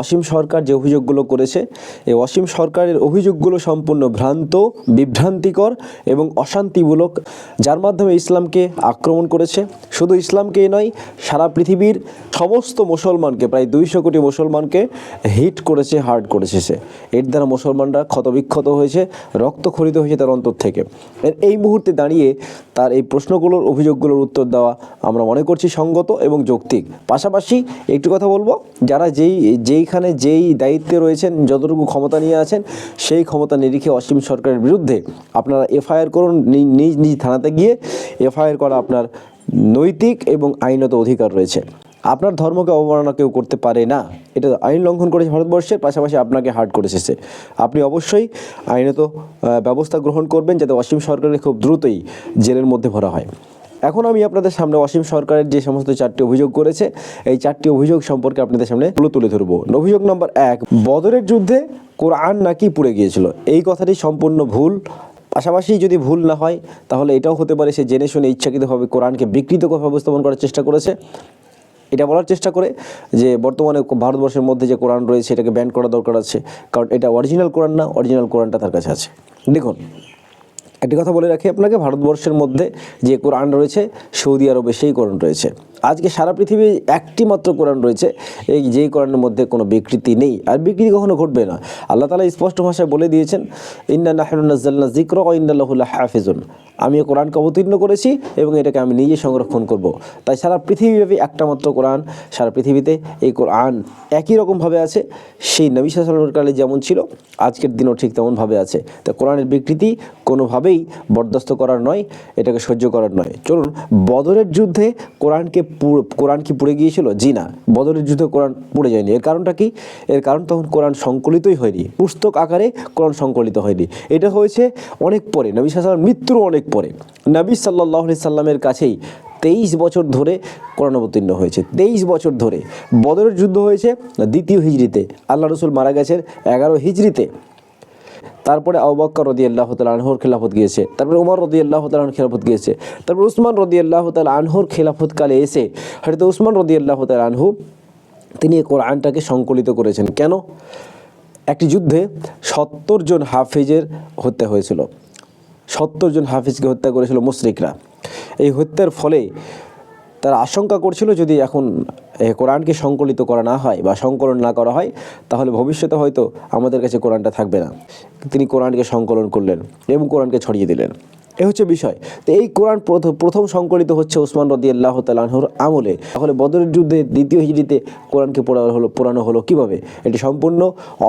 অসীম সরকার যে অভিযোগগুলো করেছে, এই অসীম সরকারের অভিযোগগুলো সম্পূর্ণ ভ্রান্ত, বিভ্রান্তিকর এবং অশান্তিমূলক, যার মাধ্যমে ইসলামকে আক্রমণ করেছে। শুধু ইসলামকেই নয়, সারা পৃথিবীর সমস্ত মুসলমানকে, প্রায় দুইশো কোটি মুসলমানকে হিট করেছে, হার্ট করেছে সে। এর দ্বারা মুসলমানরা ক্ষতবিক্ষত হয়েছে রক্তক্ষরিত হয়েছে তার অন্তর থেকে। এই মুহূর্তে দাঁড়িয়ে তার এই প্রশ্নগুলোর, অভিযোগগুলোর উত্তর দেওয়া আমরা মনে করছি সঙ্গত এবং যৌক্তিক। পাশাপাশি একটু কথা বলব, যারা যেই যেই যেইখানে যেই দায়িত্বে রয়েছেন, যতটুকু ক্ষমতা নিয়ে আছেন, সেই ক্ষমতা নিরিখে অসীম সরকারের বিরুদ্ধে আপনারা এফআইআর করুন। নিজ নিজ থানাতে গিয়ে এফআইআর করা আপনার নৈতিক এবং আইনত অধিকার রয়েছে। আপনার ধর্মকে অবমাননা কেউ করতে পারে না। এটা আইন লঙ্ঘন করেছে ভারতবর্ষের, পাশাপাশি আপনাকে হার্ট করেছে সে। আপনি অবশ্যই আইনত ব্যবস্থা গ্রহণ করবেন যাতে অসীম সরকারের খুব দ্রুতই জেলের মধ্যে ভরা হয়। এখন আমি আপনাদের সামনে অসীম সরকারের যে সমস্ত চারটি অভিযোগ করেছে, এই চারটি অভিযোগ সম্পর্কে আপনাদের সামনে তুলে তুলে ধরবো। অভিযোগ নম্বর এক, বদরের যুদ্ধে কোরআন নাকি পুড়ে গিয়েছিল? এই কথাটি সম্পূর্ণ ভুল। পাশাপাশি যদি ভুল না হয়, তাহলে এটাও হতে পারে সে জেনে শুনে ইচ্ছাকৃতভাবে কোরআনকে বিকৃত করে উপস্থাপন করার চেষ্টা করেছে। এটা বলার চেষ্টা করে যে বর্তমানে ভারতবর্ষের মধ্যে যে কোরআন রয়েছে এটাকে ব্যান করা দরকার আছে। কারণ এটা অরিজিনাল কোরআন না অরিজিনাল কোরআনটা তার কাছে আছে। দেখুন একটি কথা বলে রাখি আপনাকে, ভারতবর্ষের মধ্যে যে কোরআন রয়েছে, সৌদি আরবে সেই কোরআন রয়েছে। আজকে সারা পৃথিবী একটি মাত্র কোরআন রয়েছে, এই যেই কোরআনের মধ্যে কোনো বিকৃতি নেই। আর বিকৃতি কখনো ঘটবে না। আল্লাহ তালা স্পষ্ট ভাষায় বলে দিয়েছেন, ইন্না নাহরুন্নাজ্জাল্লা জিক্র ও ইন্দাল্লাহুল্লাহ হাফিজুন আমি কোরআনকে অবতীর্ণ করেছি এবং এটাকে আমি নিজে সংরক্ষণ করব। তাই সারা পৃথিবীব্যাপী একটা মাত্র কোরআন, সারা পৃথিবীতে এই কোরআন একই রকমভাবে আছে। সেই নবী সাল্লামের কালে যেমন ছিল, আজকের দিনও ঠিক তেমনভাবে আছে। তা কোরআনের বিকৃতি কোনোভাবেই বরদাস্ত করার নয়, এটাকে সহ্য করার নয়। চলুন, বদরের যুদ্ধে কোরআনকে কোরআন কি পুড়ে গিয়েছিল? জি না, বদরের যুদ্ধে কোরআন পুড়ে যায়নি। এর কারণটা কি? এর কারণ তখন কোরআন সংকলিতই হয়নি। পুস্তক আকারে কোরআন সংকলিত হয়নি। এটা হয়েছে অনেক পরে, নবী সাল্লাম মৃত্যুর অনেক পরে। নবী সাল্লাহ সাল্লামের কাছেই তেইশ বছর ধরে কোরআন অবতীর্ণ হয়েছে। তেইশ বছর ধরে বদরের যুদ্ধ হয়েছে দ্বিতীয় হিজড়িতে। আল্লাহ রসুল মারা গেছেন এগারো হিজড়িতে। তারপরে আউবাক্কর রদি আল্লাহ তাল আনহর খেলাফত গিয়েছে। তারপরে উমর রদি আল্লাহ তাল খেলাফত গিয়েছে। তারপরে উসমান রদি আল্লাহ তাল আনহর খেলাফত কালে এসে হয়তো উসমান রদি আল্লাহ তাল আনহু, তিনি এই কোরআনটাকে সংকলিত করেছেন। কেন? একটি যুদ্ধে সত্তর জন হাফিজের হত্যা হয়েছিল। সত্তর জন হাফিজকে হত্যা করেছিল মুশরিকরা। এই হত্যার ফলে তারা আশঙ্কা করছিল যদি এখন কোরআনকে সংকলিত করা না হয় বা সংকলন না করা হয়, তাহলে ভবিষ্যতে হয়তো আমাদের কাছে কোরআনটা থাকবে না। তিনি কোরআনকে সংকলন করলেন এবং কোরআনকে ছড়িয়ে দিলেন। এ হচ্ছে বিষয়। তো এই কোরআন প্রথম সংকলিত হচ্ছে ওসমান রদি আল্লাহ তালাহুর আমলে। তাহলে বদরের যুদ্ধে দ্বিতীয় হিজড়িতে কোরআনকে পড়া হলো, পোড়ানো হলো কীভাবে? এটি সম্পূর্ণ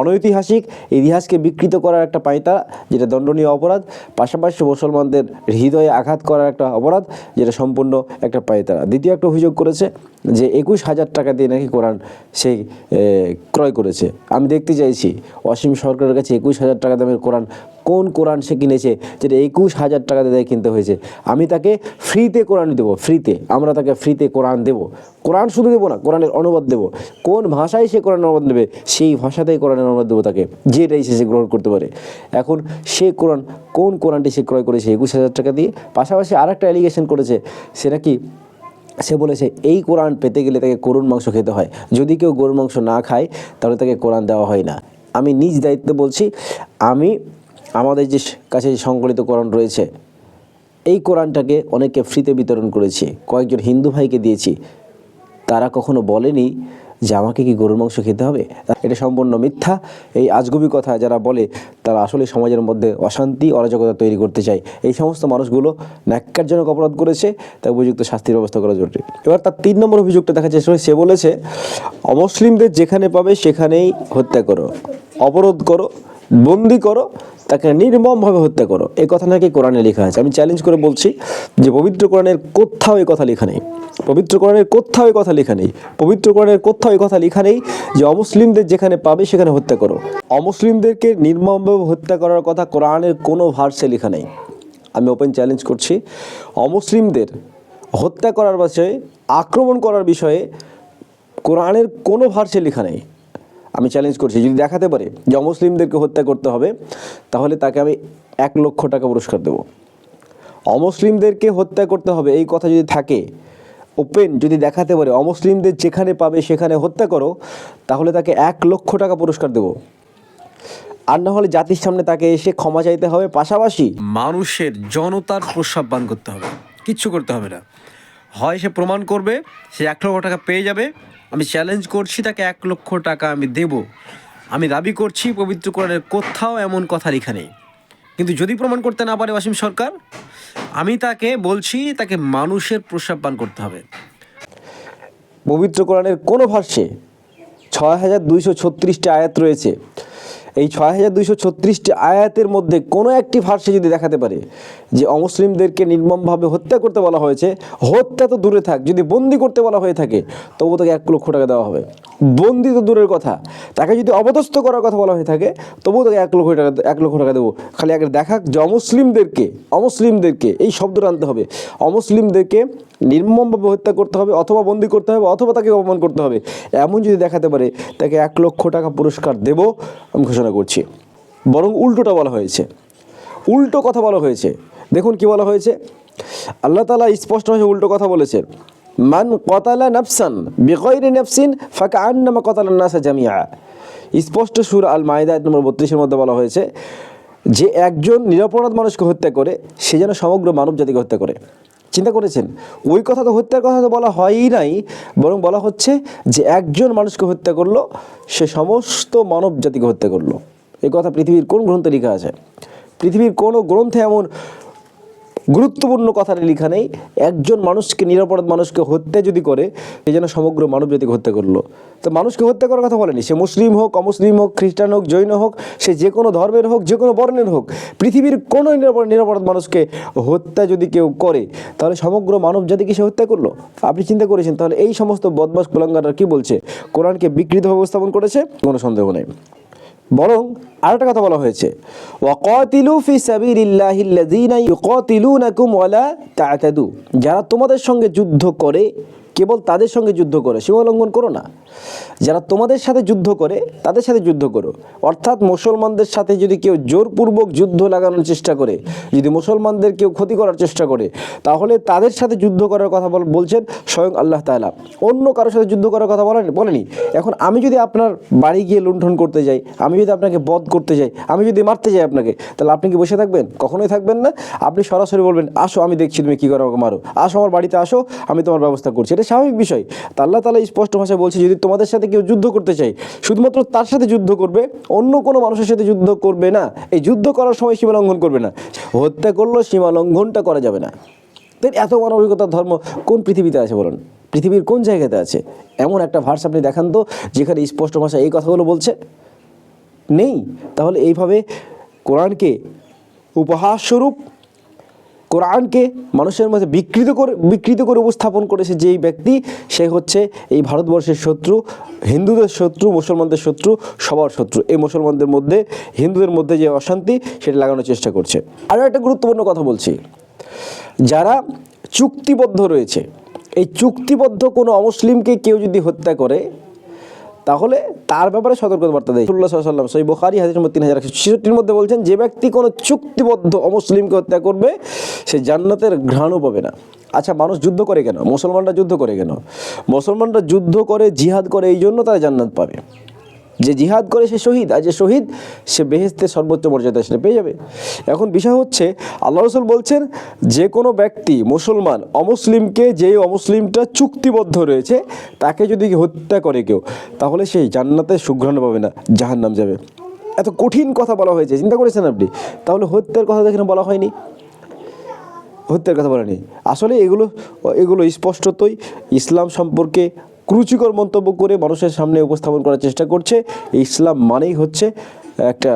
অনৈতিহাসিক, ইতিহাসকে বিকৃত করার একটা পায়তারা যেটা দণ্ডনীয় অপরাধ। পাশাপাশি মুসলমানদের হৃদয়ে আঘাত করার একটা অপরাধ, যেটা সম্পূর্ণ একটা পায়তারা দ্বিতীয় একটা অভিযোগ করেছে যে একুশ হাজার টাকা দিয়ে নাকি কোরআন সেই ক্রয় করেছে। আমি দেখতে চাইছি, অসীম সরকারের কাছে একুশ হাজার টাকা দামের কোরআন কোন কোরআন সে কিনেছে যেটা একুশ হাজার টাকা দিয়ে কিনতে হয়েছে? আমি তাকে ফ্রিতে কোরআন দেবো, ফ্রিতে। আমরা তাকে ফ্রিতে কোরআন দেবো। কোরআন শুধু দেবো না, কোরআনের অনুবাদ দেবো। কোন ভাষায় সে কোরআন অনুবাদ নেবে, সেই ভাষাতেই কোরআনের অনুবাদ দেবো তাকে, যেটাই সে সে গ্রহণ করতে পারে। এখন সে কোরআন, কোন কোরআনটি সে ক্রয় করেছে একুশ হাজার টাকা দিয়ে? পাশাপাশি আর একটা অ্যালিগেশন করেছে সেটা কি সে বলেছে, এই কোরআন পেতে গেলে তাকে গরুর মাংস খেতে হয়। যদি কেউ গরুর মাংস না খায়, তাহলে তাকে কোরআন দেওয়া হয় না। আমি নিজ দায়িত্ব বলছি, আমি আমাদের যে কাছে সংকলিত কোরআন রয়েছে, এই কোরআনটাকে অনেকে ফ্রিতে বিতরণ করেছি। কয়েকজন হিন্দু ভাইকে দিয়েছি। তারা কখনো বলেনি যে আমাকে কি গরুর মাংস খেতে হবে? এটা সম্পূর্ণ মিথ্যা। এই আজগুবি কথা যারা বলে, তারা আসলে সমাজের মধ্যে অশান্তি, অরাজকতা তৈরি করতে চায়। এই সমস্ত মানুষগুলো ন্যাক্কারজনক অপরাধ করেছে, তাই উপযুক্ত শাস্তির ব্যবস্থা করা জরুরি। এবার তার তিন নম্বর অভিযোগটা দেখা যাচ্ছে সে বলেছে, অমুসলিমদের যেখানে পাবে, সেখানেই হত্যা করো। অবরোধ করো। বন্দি করো, তাকে নির্মমভাবে হত্যা করো। এই কথা নাকি কোরআনে লেখা আছে। আমি চ্যালেঞ্জ করে বলছি যে পবিত্র কোরআনের কোথাও এই কথা লেখা নেই। পবিত্র কোরআনের কোথাও এই কথা লেখা নেই। পবিত্র কোরআনের কোথাও এই কথা লেখা নেই যে অমুসলিমদের যেখানে পাবে সেখানে হত্যা করো। অমুসলিমদেরকে নির্মমভাবে হত্যা করার কথা কোরআনের কোনো ভার্সে লেখা নেই। আমি ওপেন চ্যালেঞ্জ করছি। অমুসলিমদের হত্যা করার বিষয়ে, আক্রমণ করার বিষয়ে কোরআনের কোনো ভার্সে লেখা নেই। আমি চ্যালেঞ্জ করছি। যদি দেখাতে পারে যে অমুসলিমদেরকে হত্যা করতে হবে, তাহলে তাকে আমি এক লক্ষ টাকা পুরস্কার দেব। অমুসলিমদেরকে হত্যা করতে হবে, এই কথা যদি থাকে ওপেন যদি দেখাতে পারে অমুসলিমদের যেখানে পাবে সেখানে হত্যা করো, তাহলে তাকে এক লক্ষ টাকা পুরস্কার দেবো। আর না হলে জাতির সামনে তাকে এসে ক্ষমা চাইতে হবে। পাশাপাশি মানুষের জনতার প্রস্রাব করতে হবে। কিচ্ছু করতে হবে না। হয় সে প্রমাণ করবে, সে এক লক্ষ টাকা পেয়ে যাবে। আমি চ্যালেঞ্জ করছি, তাকে এক লক্ষ টাকা আমি দেব। আমি দাবি করছি, পবিত্র কোরআনের কোথাও এমন কথা লেখা নেই। কিন্তু যদি প্রমাণ করতে না পারে ওয়াসিম সরকার, আমি তাকে বলছি, তাকে মানুষের প্রস্রাব পান করতে হবে। পবিত্র কোরআনের কোনো ভাষ্যে ছয় হাজার দুইশো ছত্রিশটি আয়াত রয়েছে। এই ছয় হাজার দুইশো ছত্রিশটি আয়াতের মধ্যে কোনো একটি ফার্সি যদি দেখাতে পারে, যে অমুসলিমদেরকে নির্মমভাবে হত্যা করতে বলা হয়েছে, হত্যা তো দূরে থাক, যদি বন্দি করতে বলা হয়ে থাকে, তবু তাকে এক লক্ষ টাকা দেওয়া হবে। বন্দি তো দূরের কথা। তাকে যদি অপদস্থ করার কথা বলা হয়ে থাকে, তবুও তাকে এক লক্ষ টাকা এক লক্ষ টাকা দেবো। খালি আগে দেখাক যে অমুসলিমদেরকে অমুসলিমদেরকে এই শব্দটা আনতে হবে। অমুসলিমদেরকে নির্মমভাবে হত্যা করতে হবে, অথবা বন্দি করতে হবে, অথবা তাকে অপমান করতে হবে। এমন যদি দেখাতে পারে, তাকে এক লক্ষ টাকা পুরস্কার দেব আমি ঘোষণা করছি। বরং উল্টোটা বলা হয়েছে। উল্টো কথা বলা হয়েছে। দেখুন কি বলা হয়েছে। আল্লাহ তালা স্পষ্টভাবে উল্টো কথা বলেছেন মান কতালা নাফসান বেগৈরি নাফসিন ফাঁকা আন্নামা কতালা নাসা জামিয়া স্পষ্ট সুর আল মায়দা নম্বর বত্রিশের মধ্যে বলা হয়েছে, যে একজন নিরপরাধ মানুষকে হত্যা করে, সে যেন সমগ্র মানব জাতিকে হত্যা করে। চিন্তা করেছেন? ওই কথা তো হত্যার কথা তো বলা হয়ই নাই, বরং বলা হচ্ছে যে একজন মানুষকে হত্যা করল, সে সমস্ত মানব জাতিকে হত্যা করল। এই কথা পৃথিবীর কোন গ্রন্থে লেখা আছে? পৃথিবীর কোনো গ্রন্থে এমন গুরুত্বপূর্ণ কথাটা লেখা নেই। একজন মানুষকে, নিরাপরাধ মানুষকে হত্যা যদি করে, সে যেন সমগ্র মানব জাতিকে হত্যা করল। তো মানুষকে হত্যা করার কথা বলেনি। সে মুসলিম হোক, অমুসলিম হোক, খ্রিস্টান হোক, জৈন হোক, সে যে কোনো ধর্মের হোক, যে কোনো বর্ণের হোক, পৃথিবীর কোনো নিরাপরাধ মানুষকে হত্যা যদি কেউ করে, তাহলে সমগ্র মানব জাতিকে সে হত্যা করল। আপনি চিন্তা করেছেন, তাহলে এই সমস্ত বদমাস কুলাঙ্গাররা কি বলছে? কোরআনকে বিকৃত উপস্থাপন করেছে? কোনো সন্দেহ নেই। বরং আর একটা কথা বলা হয়েছে, ওয়াকাতিলু ফি সাবিলিল্লাহিল্লাযীনা ইউকাতিলুনাকুম ওয়ালা তা'তাদু যারা তোমাদের সঙ্গে যুদ্ধ করে কেবল তাদের সঙ্গে যুদ্ধ করো, সীমা লঙ্ঘন করো না। যারা তোমাদের সাথে যুদ্ধ করে, তাদের সাথে যুদ্ধ করো। অর্থাৎ মুসলমানদের সাথে যদি কেউ জোরপূর্বক যুদ্ধ লাগানোর চেষ্টা করে, যদি মুসলমানদের কেউ ক্ষতি করার চেষ্টা করে, তাহলে তাদের সাথে যুদ্ধ করার কথা বল- বলছেন স্বয়ং আল্লাহ তালা অন্য কারোর সাথে যুদ্ধ করার কথা বলেন বলেনি। এখন আমি যদি আপনার বাড়ি গিয়ে লুণ্ঠন করতে যাই, আমি যদি আপনাকে বধ করতে যাই, আমি যদি মারতে যাই আপনাকে, তাহলে আপনি কি বসে থাকবেন? কখনোই থাকবেন না। আপনি সরাসরি বলবেন, আসো, আমি দেখছি তুমি কী করো মারো। আসো, আমার বাড়িতে আসো, আমি তোমার ব্যবস্থা করছি। এটা স্বাভাবিক বিষয়। তা আল্লাহ তালা স্পষ্ট ভাষায় বলছে, যদি তোমাদের সাথে কেউ যুদ্ধ করতে চাই শুধুমাত্র তার সাথে যুদ্ধ করবে, অন্য কোনো মানুষের সাথে যুদ্ধ করবে না। এই যুদ্ধ করার সময় সীমা লঙ্ঘন করবে না। হত্যা করলেও সীমা লঙ্ঘনটা করা যাবে না। তাই এত মানবিকতার ধর্ম কোন পৃথিবীতে আছে বলুন? পৃথিবীর কোন জায়গাতে আছে? এমন একটা ভার্স আপনি দেখান তো, যেখানে স্পষ্ট ভাষা এই কথাগুলো বলছে। নেই। তাহলে এইভাবে কোরআনকে উপহাস স্বরূপ কোরআনকে মানুষের মধ্যে বিকৃত করে বিকৃত করে উপস্থাপন করেছে যেই ব্যক্তি, সে হচ্ছে এই ভারতবর্ষের শত্রু, হিন্দুদের শত্রু, মুসলমানদের শত্রু, সবার শত্রু। এই মুসলমানদের মধ্যে, হিন্দুদের মধ্যে যে অশান্তি, সেটা লাগানোর চেষ্টা করছে। আরও একটা গুরুত্বপূর্ণ কথা বলছি। যারা চুক্তিবদ্ধ রয়েছে, এই চুক্তিবদ্ধ কোনো অমুসলিমকে কেউ যদি হত্যা করে তাহলে তার ব্যাপারে সতর্কবার্তা দেয় সুল্লাহ সাল্লাম সই বোখারি হাজির নম্বর তিন হাজার একশো ছেষট্টির মধ্যে বলছেন, যে ব্যক্তি কোনো চুক্তিবদ্ধ অমুসলিমকে হত্যা করবে, সে জান্নাতের ঘ্রাণও পাবে না। আচ্ছা মানুষ যুদ্ধ করে কেন? মুসলমানরা যুদ্ধ করে কেন? মুসলমানরা যুদ্ধ করে, জিহাদ করে, এই জন্য তারা জান্নাত পাবে। যে জিহাদ করে সে শহীদ আর যে শহীদ, সে বেহেস্তের সর্বোচ্চ মর্যাদা সেটা পেয়ে যাবে। এখন বিষয় হচ্ছে, আল্লাহ রসুল বলছেন, যে কোনো ব্যক্তি, মুসলমান, অমুসলিমকে যে অমুসলিমটা চুক্তিবদ্ধ রয়েছে, তাকে যদি হত্যা করে কেউ, তাহলে সেই জান্নাতে সুঘ্রাণ পাবে না জাহান নাম যাবে। এত কঠিন কথা বলা হয়েছে, চিন্তা করেছেন আপনি? তাহলে হত্যার কথা দেখেন বলা হয়নি। হত্যার কথা বলেনি। আসলে এগুলো এগুলো স্পষ্টতই ইসলাম সম্পর্কে ক্রুচিকর মন্তব্য করে মানুষের সামনে উপস্থাপন করার চেষ্টা করছে। ইসলাম মানেই হচ্ছে একটা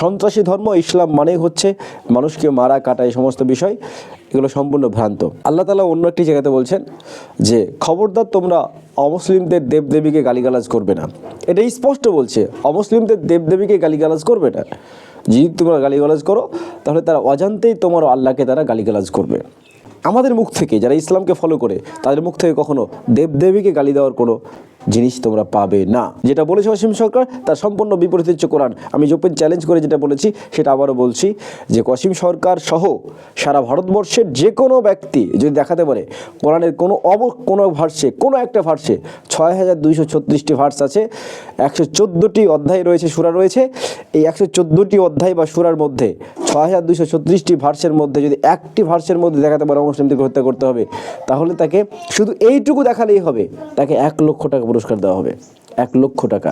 সন্ত্রাসী ধর্ম। ইসলাম মানেই হচ্ছে মানুষকে মারা কাটা, এই সমস্ত বিষয়, এগুলো সম্পূর্ণ ভ্রান্ত। আল্লাহ তালা অন্য একটি জায়গাতে বলছেন যে, খবরদার তোমরা অমুসলিমদের দেবদেবীকে গালিগালাজ করবে না। এটা স্পষ্ট বলছে, অমুসলিমদের দেবদেবীকে গালিগালাজ করবে না। যদি তোমরা গালিগালাজ করো, তাহলে তারা অজান্তেই তোমার আল্লাহকে তারা গালিগালাজ করবে। আমাদের মুখ থেকে যারা ইসলামকে ফলো করে, তাদের মুখ থেকে কখনো দেবদেবীকে গালি দেওয়ার কোনো জিনিস তোমরা পাবে না। যেটা বলেছে অসীম সরকার, তার সম্পূর্ণ বিপরীত হচ্ছে কোরআন। আমি ওপেন চ্যালেঞ্জ করে যেটা বলেছি, সেটা আবারও বলছি যে অসীম সরকার সহ সারা ভারতবর্ষের যে কোনো ব্যক্তি যদি দেখাতে পারে, কোরআনের কোনো অব কোনো ভার্সে, কোনো একটা ভার্সে ছয় হাজার দুইশো ছত্রিশটি ভার্স আছে, একশো চোদ্দোটি অধ্যায় রয়েছে, সুরা রয়েছে। এই একশো চোদ্দোটি অধ্যায় বা সুরার মধ্যে ছয় হাজার দুশো ছত্রিশটি ভার্সের মধ্যে যদি একটি ভার্সের মধ্যে দেখাতে পারে মুসলিমদেরকে হত্যা করতে হবে, তাহলে তাকে শুধু এইটুকু দেখালেই হবে, তাকে এক লক্ষ টাকা পুরস্কার দেওয়া হবে। এক লক্ষ টাকা।